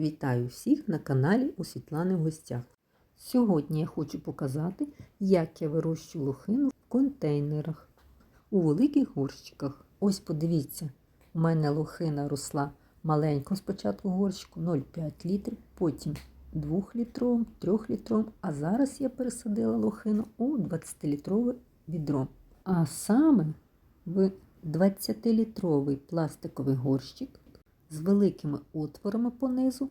Вітаю всіх на каналі у Світлани в гостях. Сьогодні я хочу показати, як я вирощую лохину в контейнерах у великих горщиках. Ось подивіться, у мене лохина росла маленько спочатку горщику 0,5 літрів, потім 2-літровим, 3-літровим, а зараз я пересадила лохину у 20-літрове відро. А саме в 20-літровий пластиковий горщик з великими отворами понизу.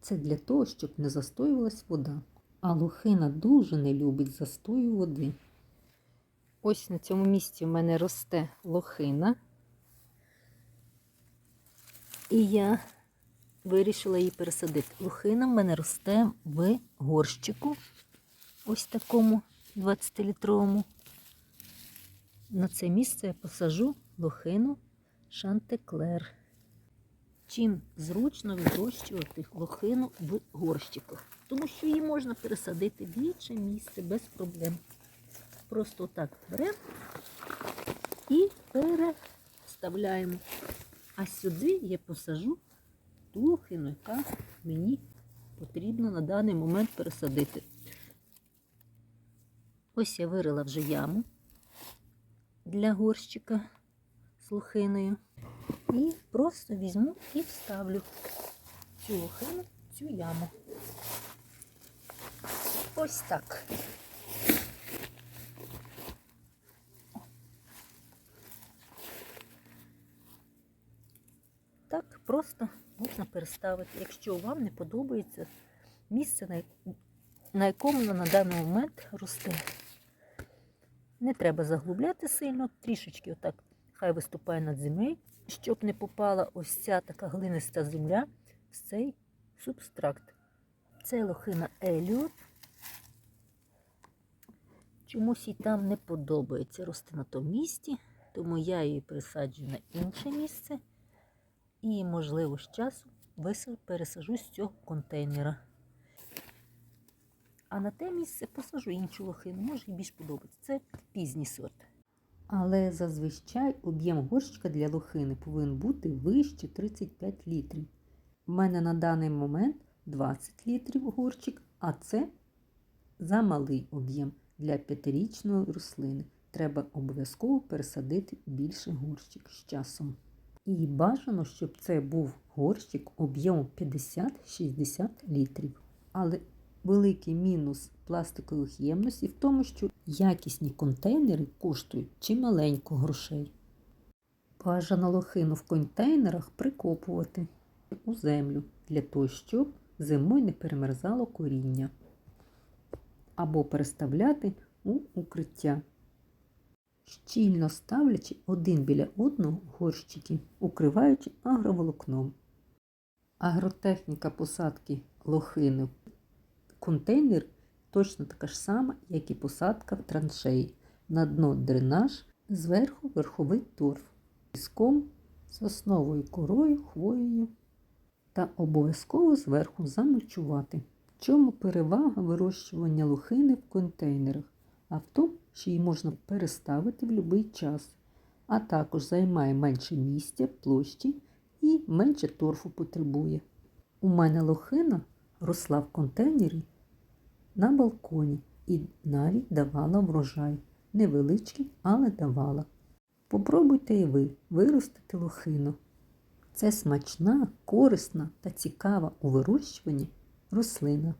Це для того, щоб не застоювалась вода. А лохина дуже не любить застою води. Ось на цьому місці в мене росте лохина. І я вирішила її пересадити. Лохина в мене росте в горщику, ось такому 20-літровому. На це місце я посажу лохину Шантеклер. Чим зручно вирощувати лохину в горщиках, тому що її можна пересадити в інше місце без проблем. Просто так беремо і переставляємо. А сюди я посажу ту лохину, яка мені потрібно на даний момент пересадити. Ось я вирила вже яму для горщика з лохиною. І просто візьму і вставлю цю лохину цю яму. Ось так. Так просто можна переставити, якщо вам не подобається місце, на якому вона на даний момент росте. Не треба заглубляти сильно, трішечки отак хай виступає над землею, щоб не попала ось ця така глиниста земля в цей субстракт. Це лохина Еліот. Чомусь їй там не подобається рости на тому місці, тому я її пересаджую на інше місце і, можливо, з висад- пересажу з цього контейнера. А на те місце посажу іншу лохину, може і більш подобається. Це пізній сорт. Але зазвичай об'єм горщика для лохини повинен бути вище 35 літрів. У мене на даний момент 20 літрів горщик, а це замалий об'єм для п'ятирічної рослини. Треба обов'язково пересадити більше горщик з часом. І бажано, щоб це був горщик об'ємом 50-60 літрів. Але великий мінус пластикових ємностей в тому, що якісні контейнери коштують чималенько грошей. Бажано лохину в контейнерах прикопувати у землю для того, щоб зимою не перемерзало коріння. Або переставляти у укриття, щільно ставлячи один біля одного горщики, укриваючи агроволокном. Агротехніка посадки лохини контейнер точно така ж сама, як і посадка в траншеї. На дно дренаж, зверху верховий торф, піском, сосновою корою, хвоєю та обов'язково зверху замульчувати. В чому перевага вирощування лохини в контейнерах? А в тому, що її можна переставити в будь-який час, а також займає менше місця, площі і менше торфу потребує. У мене лохина росла в контейнері на балконі і навіть давала врожай. Невеличкий, але давала. Попробуйте і ви виростити лохину. Це смачна, корисна та цікава у вирощуванні рослина.